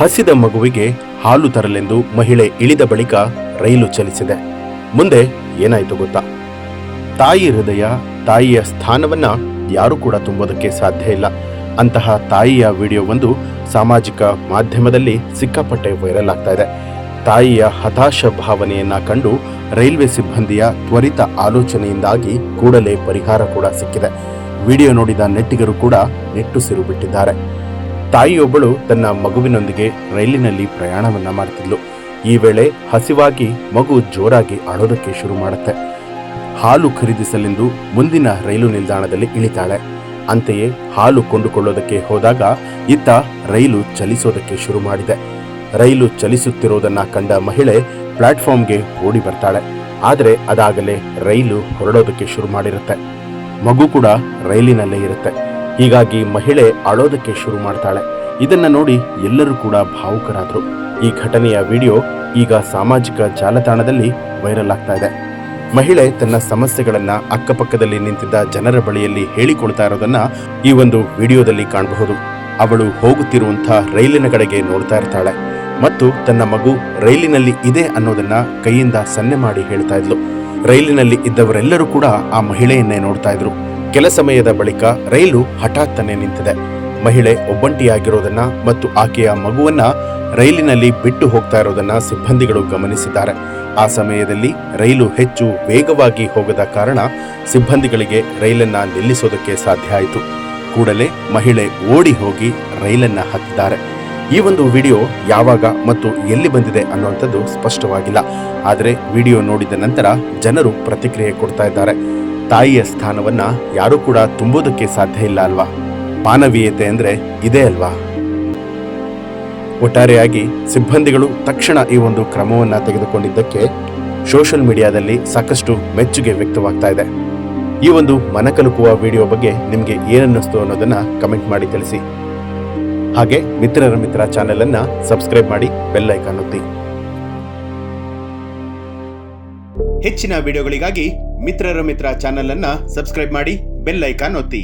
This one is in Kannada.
ಹಸಿದ ಮಗುವಿಗೆ ಹಾಲು ತರಲೆಂದು ಮಹಿಳೆ ಇಳಿದ ಬಳಿಕ ರೈಲು ಚಲಿಸಿದೆ. ಮುಂದೆ ಏನಾಯಿತು ಗೊತ್ತಾ? ತಾಯಿ ಹೃದಯ, ತಾಯಿಯ ಸ್ಥಾನವನ್ನ ಯಾರು ಕೂಡ ತುಂಬೋದಕ್ಕೆ ಸಾಧ್ಯ ಇಲ್ಲ. ಅಂತಹ ತಾಯಿಯ ವಿಡಿಯೋವೊಂದು ಸಾಮಾಜಿಕ ಮಾಧ್ಯಮದಲ್ಲಿ ಸಿಕ್ಕಾಪಟ್ಟೆ ವೈರಲ್ ಆಗ್ತಾ ಇದೆ. ತಾಯಿಯ ಹತಾಶ ಭಾವನೆಯನ್ನ ಕಂಡು ರೈಲ್ವೆ ಸಿಬ್ಬಂದಿಯ ತ್ವರಿತ ಆಲೋಚನೆಯಿಂದಾಗಿ ಕೂಡಲೇ ಪರಿಹಾರ ಕೂಡ ಸಿಕ್ಕಿದೆ. ವಿಡಿಯೋ ನೋಡಿದ ನೆಟ್ಟಿಗರು ಕೂಡ ನೆಟ್ಟುಸಿರು ಬಿಟ್ಟಿದ್ದಾರೆ. ತಾಯಿಯೊಬ್ಬಳು ತನ್ನ ಮಗುವಿನೊಂದಿಗೆ ರೈಲಿನಲ್ಲಿ ಪ್ರಯಾಣವನ್ನ ಮಾಡ್ತಿದ್ಲು. ಈ ವೇಳೆ ಹಸಿವಾಗಿ ಮಗು ಜೋರಾಗಿ ಅಳೋದಕ್ಕೆ ಶುರು ಮಾಡುತ್ತೆ. ಹಾಲು ಖರೀದಿಸಲೆಂದು ಮುಂದಿನ ರೈಲು ನಿಲ್ದಾಣದಲ್ಲಿ ಇಳಿತಾಳೆ. ಅಂತೆಯೇ ಹಾಲು ಕೊಂಡುಕೊಳ್ಳೋದಕ್ಕೆ ಹೋದಾಗ ಇತ್ತ ರೈಲು ಚಲಿಸೋದಕ್ಕೆ ಶುರು ಮಾಡಿದೆ. ರೈಲು ಚಲಿಸುತ್ತಿರುವುದನ್ನ ಕಂಡ ಮಹಿಳೆ ಪ್ಲಾಟ್ಫಾರ್ಮ್ಗೆ ಓಡಿ ಬರ್ತಾಳೆ. ಆದರೆ ಅದಾಗಲೇ ರೈಲು ಹೊರಡೋದಕ್ಕೆ ಶುರು ಮಾಡಿರುತ್ತೆ. ಮಗು ಕೂಡ ರೈಲಿನಲ್ಲೇ ಇರುತ್ತೆ. ಹೀಗಾಗಿ ಮಹಿಳೆ ಅಳೋದಕ್ಕೆ ಶುರು ಮಾಡ್ತಾಳೆ. ಇದನ್ನ ನೋಡಿ ಎಲ್ಲರೂ ಕೂಡ ಭಾವುಕರಾದರು. ಈ ಘಟನೆಯ ವಿಡಿಯೋ ಈಗ ಸಾಮಾಜಿಕ ಜಾಲತಾಣದಲ್ಲಿ ವೈರಲ್ ಆಗ್ತಾ ಇದೆ. ಮಹಿಳೆ ತನ್ನ ಸಮಸ್ಯೆಗಳನ್ನ ಅಕ್ಕಪಕ್ಕದಲ್ಲಿ ನಿಂತಿದ್ದ ಜನರ ಬಳಿಯಲ್ಲಿ ಹೇಳಿಕೊಳ್ತಾ ಇರೋದನ್ನ ಈ ಒಂದು ವಿಡಿಯೋದಲ್ಲಿ ಕಾಣಬಹುದು. ಅವಳು ಹೋಗುತ್ತಿರುವಂತಹ ರೈಲಿನ ಕಡೆಗೆ ನೋಡ್ತಾ ಇರ್ತಾಳೆ ಮತ್ತು ತನ್ನ ಮಗು ರೈಲಿನಲ್ಲಿ ಇದೆ ಅನ್ನೋದನ್ನ ಕೈಯಿಂದ ಸನ್ನೆ ಮಾಡಿ ಹೇಳ್ತಾ ಇದ್ಲು. ರೈಲಿನಲ್ಲಿ ಇದ್ದವರೆಲ್ಲರೂ ಕೂಡ ಆ ಮಹಿಳೆಯನ್ನೇ ನೋಡ್ತಾ ಇದ್ರು. ಕೆಲ ಸಮಯದ ಬಳಿಕ ರೈಲು ಹಠಾತ್ತನೆ ನಿಂತಿದೆ. ಮಹಿಳೆ ಒಬ್ಬಂಟಿಯಾಗಿರೋದನ್ನ ಮತ್ತು ಆಕೆಯ ಮಗುವನ್ನ ರೈಲಿನಲ್ಲಿ ಬಿಟ್ಟು ಹೋಗ್ತಾ ಇರೋದನ್ನ ಸಿಬ್ಬಂದಿಗಳು ಗಮನಿಸಿದ್ದಾರೆ. ಆ ಸಮಯದಲ್ಲಿ ರೈಲು ಹೆಚ್ಚು ವೇಗವಾಗಿ ಹೋಗದ ಕಾರಣ ಸಿಬ್ಬಂದಿಗಳಿಗೆ ರೈಲನ್ನ ನಿಲ್ಲಿಸೋದಕ್ಕೆ ಸಾಧ್ಯ ಆಯಿತು. ಕೂಡಲೇ ಮಹಿಳೆ ಓಡಿ ಹೋಗಿ ರೈಲನ್ನ ಹತ್ತಿದ್ದಾರೆ. ಈ ಒಂದು ವಿಡಿಯೋ ಯಾವಾಗ ಮತ್ತು ಎಲ್ಲಿ ಬಂದಿದೆ ಅನ್ನುವಂಥದ್ದು ಸ್ಪಷ್ಟವಾಗಿಲ್ಲ. ಆದರೆ ವಿಡಿಯೋ ನೋಡಿದ ನಂತರ ಜನರು ಪ್ರತಿಕ್ರಿಯೆ ಕೊಡ್ತಾ ಇದ್ದಾರೆ. ತಾಯಿಯ ಸ್ಥಾನವನ್ನ ಯಾರೂ ಕೂಡ ತುಂಬೋದಕ್ಕೆ ಸಾಧ್ಯ ಇಲ್ಲ ಅಲ್ವಾ? ಮಾನವೀಯತೆ ಅಂದ್ರೆ ಇದೇ ಅಲ್ವಾ? ಒಟ್ಟಾರೆಯಾಗಿ ಸಿಬ್ಬಂದಿಗಳು ತಕ್ಷಣ ಈ ಒಂದು ಕ್ರಮವನ್ನ ತೆಗೆದುಕೊಂಡಿದ್ದಕ್ಕೆ ಸೋಷಿಯಲ್ ಮೀಡಿಯಾದಲ್ಲಿ ಸಾಕಷ್ಟು ಮೆಚ್ಚುಗೆ ವ್ಯಕ್ತವಾಗ್ತಾ ಇದೆ. ಈ ಒಂದು ಮನಕಲುಕುವ ವಿಡಿಯೋ ಬಗ್ಗೆ ನಿಮಗೆ ಏನನ್ನಿಸ್ತು ಅನ್ನೋದನ್ನ ಕಮೆಂಟ್ ಮಾಡಿ ತಿಳಿಸಿ. ಹಾಗೆ ಮಿತ್ರರ ಮಿತ್ರ ಚಾನೆಲ್ ಅನ್ನ ಸಬ್ಸ್ಕ್ರೈಬ್ ಮಾಡಿ ಬೆಲ್ ಐಕಾನ್ ಒತ್ತಿ. ಹೆಚ್ಚಿನ ವಿಡಿಯೋಗಳಿಗಾಗಿ ಮಿತ್ರರ ಮಿತ್ರ ಚಾನೆಲ್ ಅನ್ನ ಸಬ್ಸ್ಕ್ರೈಬ್ ಮಾಡಿ ಬೆಲ್ ಐಕಾನ್ ಒತ್ತಿ.